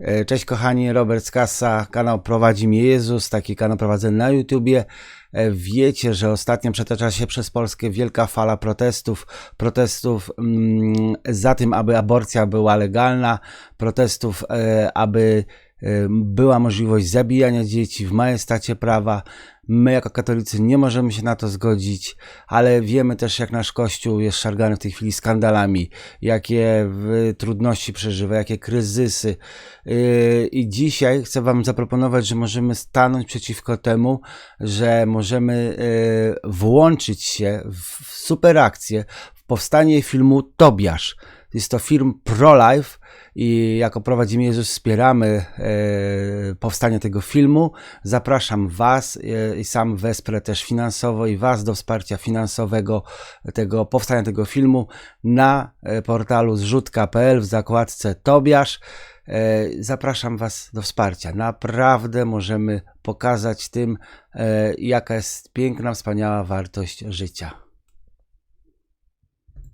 E, Cześć kochani, Robert Skassa, kanał Prowadzi mnie Jezus, taki kanał prowadzę na YouTubie. E, Wiecie, że ostatnio przetacza się przez Polskę wielka fala protestów, protestów mm, za tym, aby aborcja była legalna, protestów, e, aby była możliwość zabijania dzieci w majestacie prawa. My jako katolicy nie możemy się na to zgodzić, ale wiemy też jak nasz Kościół jest szargany w tej chwili skandalami, jakie trudności przeżywa, jakie kryzysy. Yy, I dzisiaj chcę Wam zaproponować, że możemy stanąć przeciwko temu, że możemy yy, włączyć się w super akcję, w powstanie filmu Tobiasz. Jest to film pro-life i jako Prowadzimy Jezus wspieramy e, powstanie tego filmu. Zapraszam Was e, i sam wesprę też finansowo i Was do wsparcia finansowego tego powstania tego filmu na e, portalu zrzutka.pl w zakładce Tobiasz. Zapraszam Was do wsparcia. Naprawdę możemy pokazać tym, jaka jest piękna, wspaniała wartość życia.